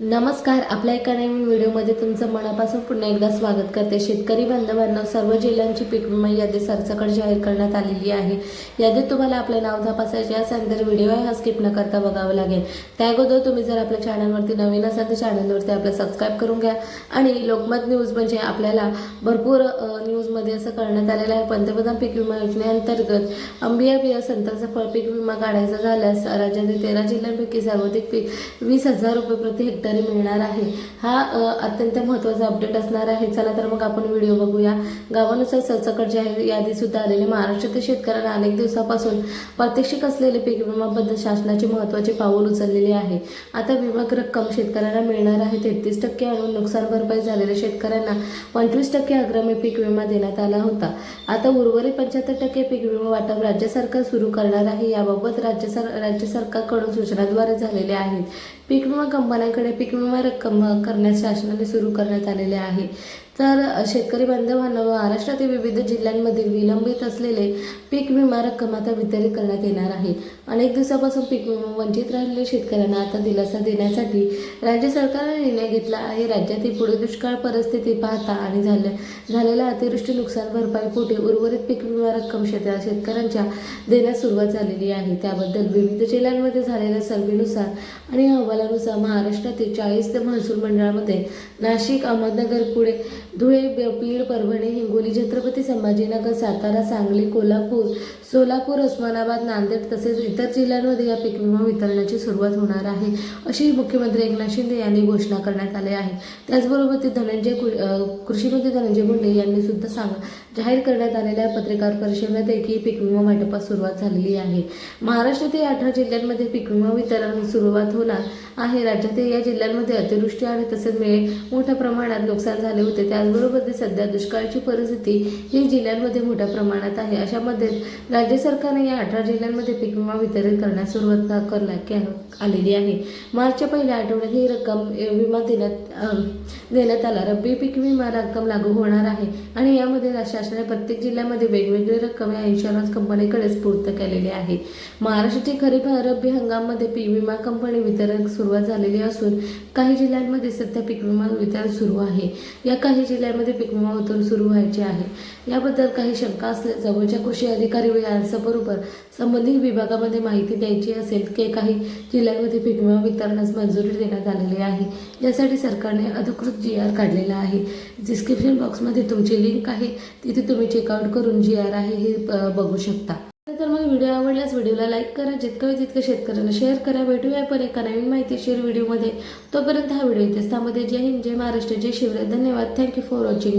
नमस्कार आपल्या एका नवीन व्हिडिओमध्ये तुमचं मनापासून पुन्हा एकदा स्वागत करते. शेतकरी बांधवांना सर्व जिल्ह्यांची पीक विमा यादी सरसकट जाहीर करण्यात आलेली आहे. यादीत तुम्हाला आपले नाव तपासायचे असेल तर व्हिडिओ हा स्किप न करता बघावं लागेल. त्या अगोदर तुम्ही जर आपल्या चॅनलवरती नवीन असाल तर चॅनलवरती आपलं सबस्क्राईब करून घ्या. आणि लोकमत न्यूज म्हणजे आपल्याला भरपूर न्यूजमध्ये असं करण्यात आलेलं आहे. पंतप्रधान पीक विमा योजनेअंतर्गत अंबिया बिया संतांचा फळ पीक विमा काढायचा झाल्यास राज्यातील तेरा जिल्ह्यांपैकी सर्वाधिक पीक वीस हजार रुपये प्रति हेक्टर मिळणार आहे. हा अत्यंत महत्त्वाचा अपडेट असणार आहे. चला तर मग आपण व्हिडिओ बघूया. गावानुसार सरसकट जाहीर यादीसुद्धा आलेली महाराष्ट्रातील शेतकऱ्यांना अनेक दिवसापासून प्रात्यक्षिक असलेले पीक विमाबद्दल शासनाचे महत्त्वाचे पाऊल उचललेले आहे. आता विमा रक्कम शेतकऱ्यांना मिळणार आहे. तेहतीस टक्के आणून नुकसान भरपाई झालेल्या शेतकऱ्यांना पंचवीस टक्के आग्रमी पीक विमा देण्यात आला होता. आता उर्वरित पंच्याहत्तर टक्के पीक विमा वाटप राज्य सरकार सुरू करणार आहे. याबाबत राज्य सर राज्य सरकारकडून सूचनाद्वारे झालेल्या आहेत. पीक विमा कंपन्यांकडे पीक विमा रक्कम करण्यास शासनाने सुरू करण्यात आलेले आहे. तर शेतकरी बांधवांना महाराष्ट्रातील विविध जिल्ह्यांमध्ये विलंबित असलेले पीक विमा रक्कम आता वितरित करण्यात येणार आहे. अनेक दिवसापासून पीक विमा वंचित राहिलेल्या शेतकऱ्यांना आता दिलासा देण्यासाठी राज्य सरकारने निर्णय घेतला आहे. राज्यातील पुढे दुष्काळ परिस्थिती पाहता आणि झाल्या झालेल्या अतिवृष्टी नुकसान भरपाईपोटी उर्वरित पीक विमा रक्कम शेत शेतकऱ्यांच्या देण्यास सुरुवात झालेली आहे. त्याबद्दल विविध जिल्ह्यांमध्ये झालेल्या सर्वेनुसार आणि अहवालानुसार महाराष्ट्रातील चाळीस ते महसूल मंडळामध्ये नाशिक अहमदनगर पुणे धुळे बीड परभणी हिंगोली छत्रपती संभाजीनगर सातारा सांगली कोल्हापूर सोलापूर उस्मानाबाद नांदेड तसेच इतर जिल्ह्यांमध्ये या पीक विमा वितरणाची सुरुवात होणार आहे अशी मुख्यमंत्री एकनाथ शिंदे यांनी घोषणा करण्यात आली आहे. त्याचबरोबर ते धनंजय कृषीमंत्री धनंजय मुंडे यांनी सुद्धा सांग जाहीर करण्यात आलेल्या पत्रकार परिषदेमध्ये की पीक विमा वाटपास सुरुवात झालेली आहे. महाराष्ट्रातील अठरा जिल्ह्यांमध्ये पीक विमा वितरण सुरुवात होणार आहे. राज्यातील या जिल्ह्यांमध्ये अतिवृष्टी आणि तसेच मे मोठ्या प्रमाणात नुकसान झाले होते. त्याचबरोबर सध्या दुष्काळाची परिस्थिती ही जिल्ह्यांमध्ये मोठ्या प्रमाणात आहे. अशामध्ये राज्य सरकारने या अठरा जिल्ह्यांमध्ये पीक विमा वितरित करण्यास सुरुवात करण्यात आलेली आहे. मार्चच्या पहिल्या आठवड्यात ही रक्कम विमा देण्यात देण्यात आला. रब्बी पीक विमा रक्कम लागू होणार आहे आणि यामध्ये शासनाने प्रत्येक जिल्ह्यामध्ये वेगवेगळी रक्कम या इन्शुरन्स कंपनीकडे स्फूर्त केलेली आहे. महाराष्ट्राची खरीप रब्बी हंगाममध्ये पीक विमा कंपनी वितरण सुरुवात झालेली असून काही जिल्ह्यांमध्ये सध्या पीक विमा वितरण सुरू आहे. या काही जिल्ह्यांमध्ये पीक विमा वितरण सुरू व्हायचे आहे. याबद्दल काही शंका असल्यास जवळच्या कृषी अधिकारी व यांच्याबरोबर संबंधित विभागामध्ये माहिती द्यायची असेल की काही जिल्ह्यांमध्ये पीक विमा वितरणास मंजुरी देण्यात आलेली आहे. यासाठी सरकारने अधिकृत जी आर काढलेला आहे. डिस्क्रिप्शन बॉक्समध्ये तुमची लिंक आहे. तिथे तुम्ही चेकआउट करून जी आर आहे हे बघू शकता. तर मग व्हिडिओ आवडल्यास व्हिडिओला लाईक करा. जितकं होईल तितकं शेतकऱ्यांना शेअर करा. भेटूया पण एका नवीन माहितीशीर व्हिडिओमध्ये तोपर्यंत हा व्हिडिओ इथेच त्यामध्ये जय हिंद जय महाराष्ट्र जय शिवराय. धन्यवाद. Thank you for watching